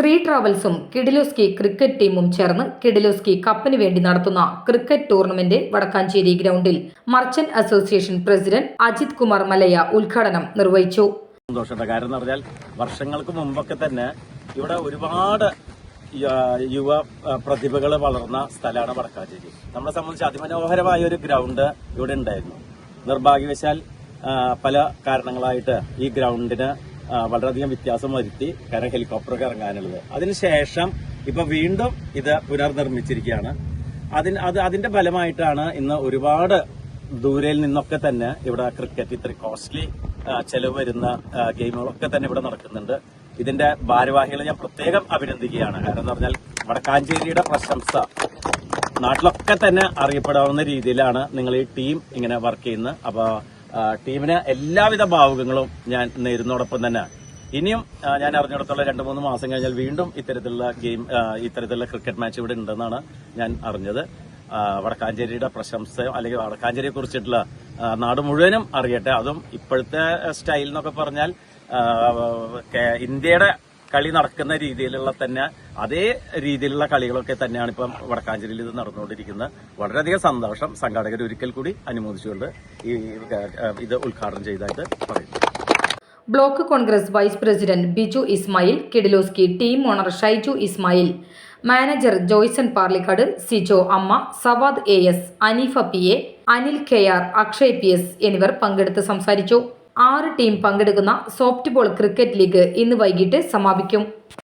Shri ട്രാവൽസും കിഡിലോസ്കി cricket ടീമും ചേർന്ന് കിഡിലോസ്കി കപ്പിന് വേണ്ടി നടത്തുന്ന ക്രിക്കറ്റ് ടൂർണമെന്റ് വടക്കാഞ്ചേരി ഗ്രൗണ്ടിൽ merchant association president Ajith Kumar Malaya ഉദ്ഘാടനം നിർവഹിച്ചു. കാര്യം പറഞ്ഞാൽ വർഷങ്ങൾക്ക് മുമ്പൊക്കെ തന്നെ ഇവിടെ ഒരുപാട് യുവ പ്രതിഭകൾ വളർന്ന സ്ഥലമാണ് വടക്കാഞ്ചേരി. നമ്മളെ സംബന്ധിച്ച് അതിമനോഹരമായ ഒരു ഗ്രൗണ്ട് ഇവിടെ ഉണ്ടായിരുന്നു. നിർഭാഗ്യവശാൽ പല കാരണങ്ങളായിട്ട് ഈ ഗ്രൗണ്ടിന് വളരെയധികം വ്യത്യാസം വരുത്തി കാരണം ഹെലികോപ്റ്ററൊക്കെ ഇറങ്ങാനുള്ളത്. അതിനുശേഷം ഇപ്പൊ വീണ്ടും ഇത് പുനർനിർമ്മിച്ചിരിക്കുകയാണ്. അതിന് അത് അതിന്റെ ഫലമായിട്ടാണ് ഇന്ന് ഒരുപാട് ദൂരയിൽ നിന്നൊക്കെ തന്നെ ഇവിടെ ക്രിക്കറ്റ് ഇത്ര കോസ്റ്റ്ലി ചെലവ് വരുന്ന ഗെയിമുകളൊക്കെ തന്നെ ഇവിടെ നടക്കുന്നുണ്ട്. ഇതിന്റെ ഭാരവാഹികളെ ഞാൻ പ്രത്യേകം അഭിനന്ദിക്കുകയാണ്. കാരണം എന്ന് പറഞ്ഞാൽ വടക്കാഞ്ചേരിയുടെ പ്രശംസ നാട്ടിലൊക്കെ തന്നെ അറിയപ്പെടാവുന്ന രീതിയിലാണ് നിങ്ങൾ ഈ ടീം ഇങ്ങനെ വർക്ക് ചെയ്യുന്നത്. അപ്പൊ ആ, ടീമിന് എല്ലാവിധ ഭാവുകങ്ങളും ഞാൻ നേരുന്നതോടൊപ്പം തന്നെ. ഇനിയും ഞാൻ അറിഞ്ഞിടത്തോളം രണ്ട് മൂന്ന് മാസം കഴിഞ്ഞാൽ വീണ്ടും ഇത്തരത്തിലുള്ള ഗെയിം ഇത്തരത്തിലുള്ള ക്രിക്കറ്റ് മാച്ച് ഇവിടെ ഉണ്ടെന്നാണ് ഞാൻ അറിഞ്ഞത്. വടക്കാഞ്ചേരിയുടെ പ്രശംസ അല്ലെങ്കിൽ വടക്കാഞ്ചേരിയെ കുറിച്ചിട്ടുള്ള നാട് മുഴുവനും അറിയട്ടെ. അതും ഇപ്പോഴത്തെ സ്റ്റൈൽ എന്നൊക്കെ പറഞ്ഞാൽ ഇന്ത്യയുടെ കളി നടക്കുന്ന രീതിയിലുള്ള തന്നെ അതേ രീതിയിലുള്ള കളികളൊക്കെ തന്നെയാണ് ഇപ്പം വടക്കാഞ്ചേരിയിൽ ഇത് നടന്നുകൊണ്ടിരിക്കുന്നത്. വളരെയധികം സന്തോഷം. സംഘാടകർ ഒരിക്കൽ കൂടി അനുമോദിച്ചുകൊണ്ട് ഈ ഇത് ഉദ്ഘാടനം ചെയ്തായിട്ട് പറയുന്നു. Block Congress vice president Biju Ismail Kidiloski team owner Shaiju Ismail manager Joyson Parlikkad Sijo അമ്മ Savad A S Aneefa P A Anil K R Akshay P S എന്നിവർ പങ്കെടുത്ത് സംസാരിച്ചു. ആറ് ടീം പങ്കെടുക്കുന്ന സോഫ്റ്റ്ബോൾ ക്രിക്കറ്റ് ലീഗ് ഇന്ന് വൈകിട്ട് സമാപിക്കും.